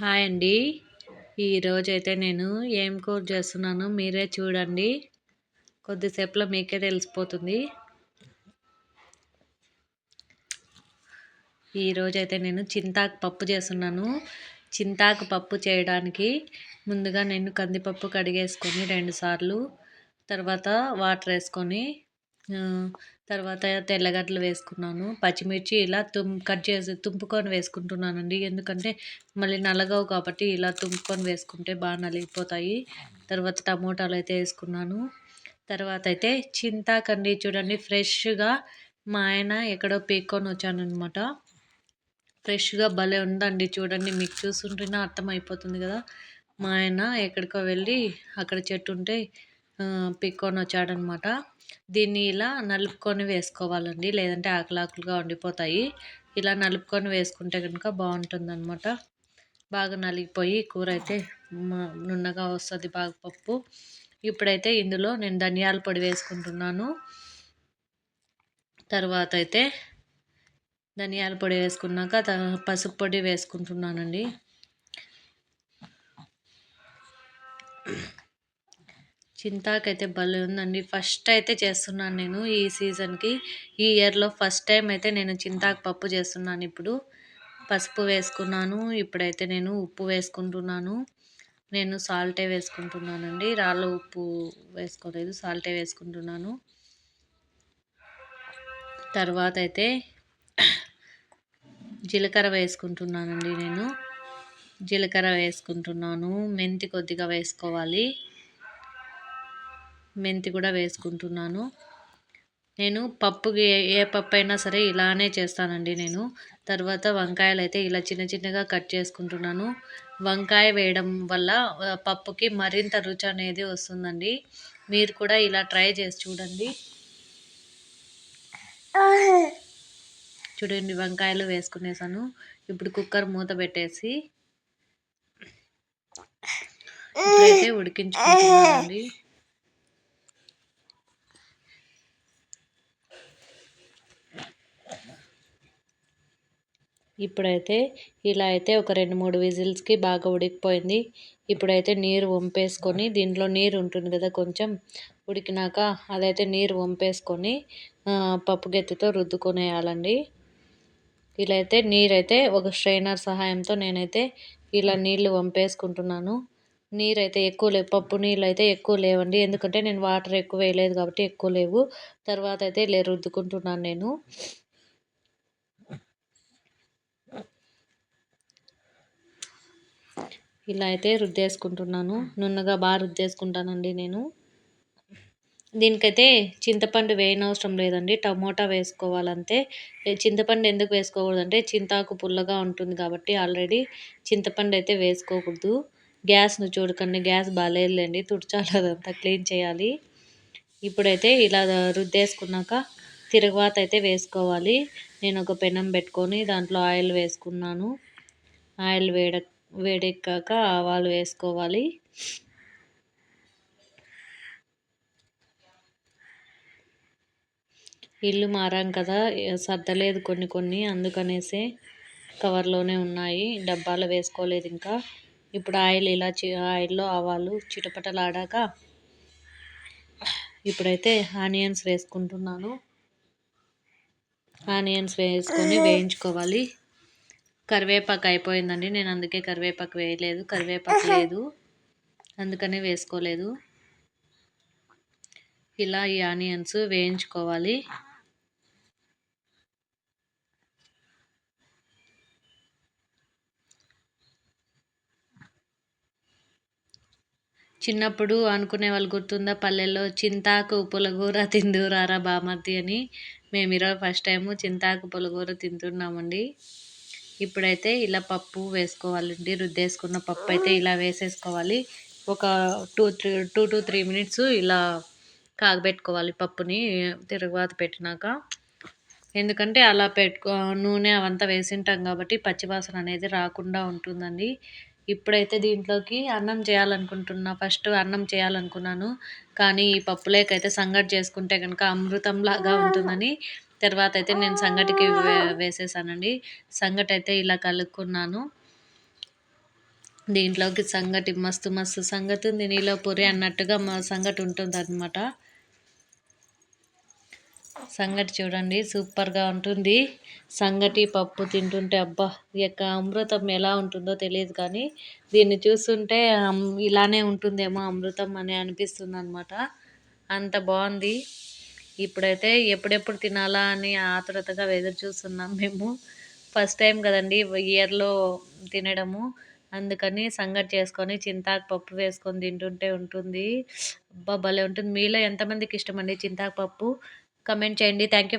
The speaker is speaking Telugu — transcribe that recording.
హాయ్ అండి. ఈరోజు అయితే నేను ఏం కూర చేస్తున్నాను మీరే చూడండి. కొద్దిసేపులో మీకే తెలిసిపోతుంది. ఈరోజు అయితే నేను చింతాకు పప్పు చేస్తున్నాను. చింతాకు పప్పు చేయడానికి ముందుగా నేను కందిపప్పు కడిగేసుకొని రెండుసార్లు తర్వాత వాటర్ వేసుకొని తర్వాత తెల్లగడ్డలు వేసుకున్నాను పచ్చిమిర్చి ఇలా తుమ్ కట్ చేసి తుంపుకొని వేసుకుంటున్నానండి. ఎందుకంటే మళ్ళీ నల్లగవు కాబట్టి ఇలా తుంపుకొని వేసుకుంటే బాగా నలిగిపోతాయి. తర్వాత టమోటాలు అయితే వేసుకున్నాను. తర్వాత అయితే చింతాకండి చూడండి ఫ్రెష్గా మా ఆయన ఎక్కడో పీక్కొని వచ్చానమాట ఫ్రెష్గా భలే ఉందండి చూడండి మీకు చూస్తుంటేనే అర్థమైపోతుంది కదా. మా ఆయన ఎక్కడికో వెళ్ళి అక్కడ చెట్టు ఉంటే పీక్కొని వచ్చాడనమాట దీన్ని ఇలా నలుపుకొని వేసుకోవాలండి. లేదంటే ఆకులాకులుగా ఉండిపోతాయి. ఇలా నలుపుకొని వేసుకుంటే కనుక బాగుంటుందన్నమాట. బాగా నలిగిపోయి కూర అయితే నున్నగా వస్తుంది బాగా పప్పు. ఇప్పుడైతే ఇందులో నేను ధనియాల పొడి వేసుకుంటున్నాను. తర్వాత అయితే ధనియాల పొడి వేసుకున్నాక పసుపు పొడి వేసుకుంటున్నానండి. చింతాకైతే భలే ఉందండి. ఫస్ట్ అయితే చేస్తున్నాను నేను ఈ సీజన్కి. ఈ ఇయర్లో ఫస్ట్ టైం అయితే నేను చింతాకు పప్పు చేస్తున్నాను ఇప్పుడు. పసుపు వేసుకున్నాను. ఇప్పుడైతే నేను ఉప్పు వేసుకుంటున్నాను. నేను సాల్టే వేసుకుంటున్నానండి. రాళ్ళ ఉప్పు వేసుకోలేదు సాల్టే వేసుకుంటున్నాను. తర్వాత అయితే జీలకర్ర వేసుకుంటున్నానండి నేను. జీలకర్ర వేసుకుంటున్నాను. మెంతి కొద్దిగా వేసుకోవాలి. మెంతి కూడా వేసుకుంటున్నాను. నేను పప్పుకి ఏ పప్పు అయినా సరే ఇలానే చేస్తానండి నేను. తర్వాత వంకాయలు అయితే ఇలా చిన్న చిన్నగా కట్ చేసుకుంటున్నాను. వంకాయ వేయడం వల్ల పప్పుకి మరింత రుచి అనేది వస్తుందండి. మీరు కూడా ఇలా ట్రై చేసి చూడండి. చూడండి వంకాయలు వేసుకునేసాను. ఇప్పుడు కుక్కర్ మూత పెట్టేసి ఇప్పుడైతే ఉడికించుకుంటున్నానండి. ఇప్పుడైతే ఇలా అయితే ఒక రెండు మూడు విజిల్స్కి బాగా ఉడికిపోయింది. ఇప్పుడైతే నీరు వంపేసుకొని దీంట్లో నీరు ఉంటుంది కదా కొంచెం ఉడికినాక అదైతే నీరు వంపేసుకొని పప్పు గెత్తితో రుద్దుకొనేయాలండి. ఇలా అయితే నీరైతే ఒక స్ట్రైనర్ సహాయంతో నేనైతే ఇలా నీళ్ళు వంపేసుకుంటున్నాను. నీరైతే ఎక్కువ లేవు పప్పు నీళ్ళు అయితే ఎక్కువ లేవండి. ఎందుకంటే నేను వాటర్ ఎక్కువ వేయలేదు కాబట్టి ఎక్కువ లేవు. తర్వాత అయితే ఇలా రుద్దుకుంటున్నాను నేను. ఇలా అయితే రుద్దేసుకుంటున్నాను. నున్నగా బాగా రుద్దేసుకుంటానండి నేను. దీనికైతే చింతపండు వేయనవసరం లేదండి. టమోటా వేసుకోవాలంతే. చింతపండు ఎందుకు వేసుకోకూడదంటే చింతాకు పుల్లగా ఉంటుంది కాబట్టి ఆల్రెడీ చింతపండు అయితే వేసుకోకూడదు. గ్యాస్ను చూడకండి. గ్యాస్ బాగాలేదులేండి తుడిచాలి అదంతా క్లీన్ చేయాలి. ఇప్పుడైతే ఇలా రుద్దేసుకున్నాక తిరగవాత అయితే వేసుకోవాలి. నేను ఒక పెనం పెట్టుకొని దాంట్లో ఆయిల్ వేసుకున్నాను. ఆయిల్ వేడ వేడెక్కాక ఆవాలు వేసుకోవాలి. ఇల్లు మారాం కదా సర్దలేదు కొన్ని కొన్ని అందుకనేసే కవర్లోనే ఉన్నాయి. డబ్బాలో వేసుకోలేదు ఇంకా. ఇప్పుడు ఆయిల్ ఇలా ఆయిల్లో ఆవాలు చిటపటలాడాక ఇప్పుడైతే ఆనియన్స్ వేసుకుంటున్నాను. ఆనియన్స్ వేసుకొని వేయించుకోవాలి. కరివేపాకు అయిపోయిందండి. నేను అందుకే కరివేపాకు వేయలేదు. కరివేపాకు లేదు. అందుకనే వేసుకోలేదు. ఇలా ఈ ఆనియన్స్ వేయించుకోవాలి. చిన్నప్పుడు అనుకునే వాళ్ళు గుర్తుందా? పల్లెల్లో చింతాకు పులగూర తిందురారా బామర్ది అని? మేము ఈరోజు ఫస్ట్ టైము చింతాకు పులగూర తింటున్నామండి. ఇప్పుడైతే ఇలా పప్పు వేసుకోవాలండి. రుద్దేసుకున్న పప్పు అయితే ఇలా వేసేసుకోవాలి. ఒక two three two to three minutes ఇలా కాగబెట్టుకోవాలి పప్పుని తిరుగుబాత పెట్టినాక. ఎందుకంటే అలా పెట్టుకో నూనె అవంతా వేసింటాం కాబట్టి పచ్చివాసన అనేది రాకుండా ఉంటుందండి. ఇప్పుడైతే దీంట్లోకి అన్నం చేయాలనుకుంటున్నా. ఫస్ట్ అన్నం చేయాలనుకున్నాను. కానీ ఈ పప్పులేకైతే సంగటి చేసుకుంటే కనుక అమృతంలాగా ఉంటుందని తర్వాత అయితే నేను సంగటికి వేసేసానండి. సంగటి అయితే ఇలా కలుపుకున్నాను దీంట్లోకి సంగటి మస్తు మస్తు సంగతి ఉంది. నీలో పొరి అన్నట్టుగా మా సంగటి ఉంటుంది అనమాట సంగటి చూడండి సూపర్గా ఉంటుంది. సంగటి పప్పు తింటుంటే అబ్బా యొక్క అమృతం ఎలా ఉంటుందో తెలియదు కానీ దీన్ని చూస్తుంటే ఇలానే ఉంటుందేమో అమృతం అని అనిపిస్తుంది అనమాట అంత బాగుంది. ఇప్పుడైతే ఎప్పుడెప్పుడు తినాలా అని ఆతురతగా ఎదురు చూస్తున్నాం మేము. ఫస్ట్ టైం కదండి ఇయర్లో తినడము. అందుకని సంగటి చేసుకొని చింతాకు పప్పు వేసుకొని తింటుంటే ఉంటుంది. అబ్బా భలే ఉంటుంది. మీలో ఎంతమందికి ఇష్టం అండి చింతాకు పప్పు? కమెంట్ చేయండి. Thank you